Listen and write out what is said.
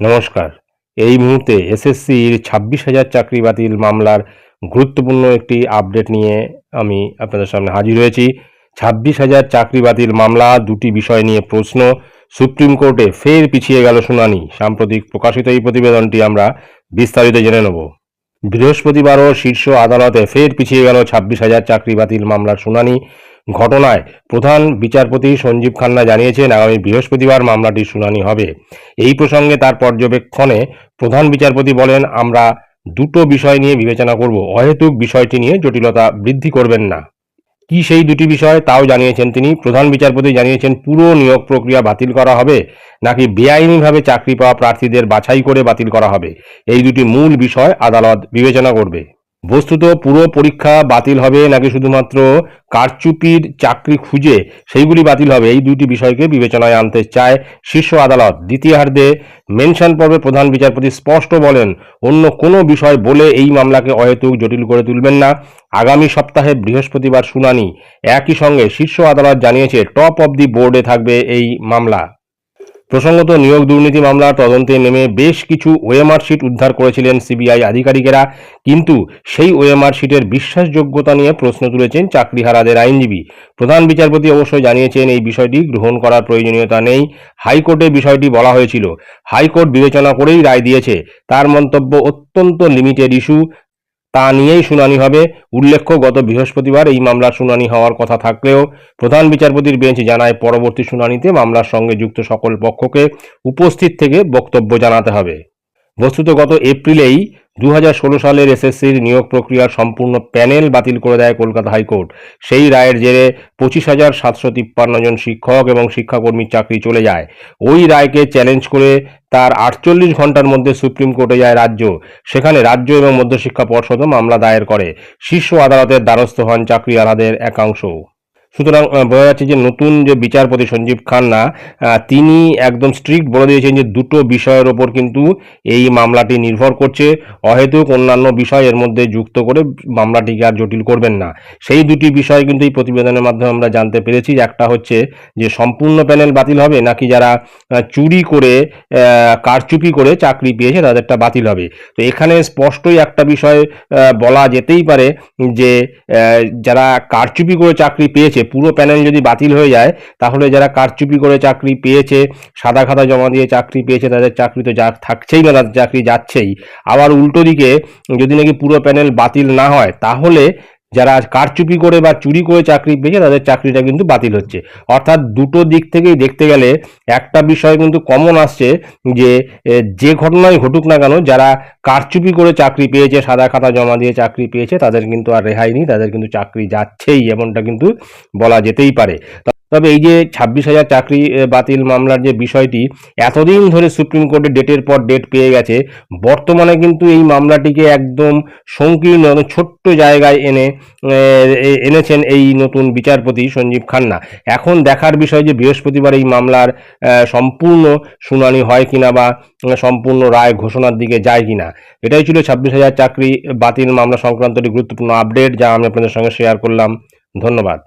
নমস্কার। এই মুহূর্তে এসএসসির ছাব্বিশ হাজার চাকরি বাতিল মামলার গুরুত্বপূর্ণ একটি আপডেট নিয়ে আমি আপনাদের সামনে হাজির হয়েছি। ছাব্বিশ হাজার চাকরি বাতিল মামলা, দুটি বিষয় নিয়ে প্রশ্ন। সুপ্রিম কোর্টে ফের পিছিয়ে গেল শুনানি। সাম্প্রতিক প্রকাশিত এই প্রতিবেদনটি আমরা বিস্তারিত জেনে নেব। বৃহস্পতিবারও শীর্ষ আদালতে ফের পিছিয়ে গেল ছাব্বিশ হাজার চাকরি বাতিল মামলার শুনানি। ঘটনায় প্রধান বিচারপতি সঞ্জীব খান্না জানিয়েছেন, আগামী বৃহস্পতিবার মামলাটির শুনানি হবে। এই প্রসঙ্গে তার পর্যবেক্ষণে প্রধান বিচারপতি বলেন, আমরা দুটো বিষয় নিয়ে বিবেচনা করব। অহেতুক বিষয়টি নিয়ে জটিলতা বৃদ্ধি করবেন না। কি সেই দুটি বিষয় তাও জানিয়েছেন তিনি। প্রধান বিচারপতি জানিয়েছেন, পুরো নিয়োগ প্রক্রিয়া বাতিল করা হবে নাকি বেআইনিভাবে চাকরি পাওয়া প্রার্থীদের বাছাই করে বাতিল করা হবে? এই দুটি মূল বিষয় আদালত বিবেচনা করবে। বস্তুত পুরো পরীক্ষা বাতিল হবে নাকি শুধুমাত্র কারচুপির চাকরি খুঁজে সেইগুলি বাতিল হবে? এই দুইটি বিষয়কে বিবেচনায় আনতে চায় শীর্ষ আদালত। দ্বিতীয়ার্ধে মেনশন পর্বে প্রধান বিচারপতি স্পষ্ট বলেন, অন্য কোনো বিষয় বলে এই মামলাকে অহেতুক, জটিল করে তুলবেন না। আগামী সপ্তাহে বৃহস্পতিবার শুনানি। একই সঙ্গে শীর্ষ আদালত জানিয়েছে, টপ অব দি বোর্ডে থাকবে এই মামলা। প্রসঙ্গত নিয়োগ দুর্নীতি মামলার তদন্তে নেমে বেশ কিছু ওএমআর শিট উদ্ধার করেছিলেন সিবিআই আধিকারিকেরা। কিন্তু সেই ওএমআর শিটের বিশ্বাসযোগ্যতা নিয়ে প্রশ্ন তুলেছেন চাকরিহারাদের আইনজীবী। প্রধান বিচারপতি অবশ্যই জানিয়েছেন, এই বিষয়টি গ্রহণ করার প্রয়োজনীয়তা নেই। হাইকোর্টে বিষয়টি বলা হয়েছিল। হাইকোর্ট বিবেচনা করেই রায় দিয়েছে। তার মন্তব্য অত্যন্ত লিমিটেড ইস্যু তা নিয়েই শুনানি হবে উল্লেখ্য, গত বৃহস্পতিবার এই মামলার শুনানি হওয়ার কথা থাকলেও প্রধান বিচারপতির বেঞ্চ জানায় পরবর্তী শুনানিতে মামলার সঙ্গে যুক্ত সকল পক্ষকে উপস্থিত থেকে বক্তব্য জানাতে হবে। বস্তুত গত এপ্রিলেই দু হাজার ষোলো সালের এসএসসির নিয়োগ প্রক্রিয়ার সম্পূর্ণ প্যানেল বাতিল করে দেয় কলকাতা হাইকোর্ট। সেই রায়ের জেরে পঁচিশ হাজার সাতশো তিপ্পান্ন জন শিক্ষক এবং শিক্ষাকর্মীর চাকরি চলে যায়। ওই রায়কে চ্যালেঞ্জ করে তার আটচল্লিশ ঘণ্টার মধ্যে সুপ্রিম কোর্টে যায় রাজ্য। সেখানে রাজ্য এবং মধ্যশিক্ষা পর্ষদও মামলা দায়ের করে। শীর্ষ আদালতের দ্বারস্থ হন চাকরিয়ালাদের একাংশ সুতরাং বোঝা যাচ্ছে যে নতুন যে বিচারপতি সঞ্জীব খান্না তিনি একদম স্ট্রিক্ট বলে দিয়েছেন যে দুটো বিষয়ের ওপর কিন্তু এই মামলাটি নির্ভর করছে। অহেতুক অন্যান্য বিষয় এর মধ্যে যুক্ত করে মামলাটিকে আর জটিল করবেন না। সেই দুটি বিষয় কিন্তু এই প্রতিবেদনের মাধ্যমে আমরা জানতে পেরেছি। একটা হচ্ছে যে সম্পূর্ণ প্যানেল বাতিল হবে নাকি যারা চুরি করে কারচুপি করে চাকরি পেয়েছে তাদেরটা বাতিল হবে। তো এখানে স্পষ্টই একটা বিষয় বলা যেতেই পারে যে যারা কারচুপি করে চাকরি পেয়েছে পুরো প্যানেল যদি বাতিল হয়ে যায়, তাহলে যারা কারচুপি করে চাকরি পেয়েছে, সাদা খাতা জমা দিয়ে চাকরি পেয়েছে, তাদের চাকরি তো যা থাকছেই না তাদের চাকরি যাচ্ছেই। আবার উল্টো দিকে যদি নাকি পুরো প্যানেল বাতিল না হয়, তাহলে যারা কারচুপি করে বা চুরি করে চাকরি পেয়েছে, তাদের চাকরিটা কিন্তু বাতিল হচ্ছে। অর্থাৎ দুটো দিক থেকেই দেখতে গেলে একটা বিষয় কিন্তু কমন আসছে যে যে ঘটনাই ঘটুক না কেন, যারা কারচুপি করে চাকরি পেয়েছে, সাদা খাতা জমা দিয়ে চাকরি পেয়েছে, তাদের কিন্তু আর রেহাই নেই, তাদের কিন্তু চাকরি যাচ্ছেই, এমনটা কিন্তু বলা যেতেই পারে। তবে এই যে ছাব্বিশ হাজার চাকরি বাতিল মামলার যে বিষয়টি, এতদিন ধরে সুপ্রিম কোর্টে ডেটের পর ডেট পেয়ে গেছে। বর্তমানে কিন্তু এই মামলাটিকে একদম সংকীর্ণ ছোট্ট জায়গায় এনে এনেছেন এই নতুন বিচারপতি সঞ্জীব খান্না। এখন দেখার বিষয় যে বৃহস্পতিবার এই মামলার সম্পূর্ণ শুনানি হয় কিনা বা সম্পূর্ণ রায় ঘোষণার দিকে যায় কিনা। এটাই ছিল ছাব্বিশ হাজার চাকরি, বাতিল মামলা সংক্রান্ত একটি গুরুত্বপূর্ণ আপডেট যা আমি আপনাদের সঙ্গে শেয়ার করলাম। ধন্যবাদ।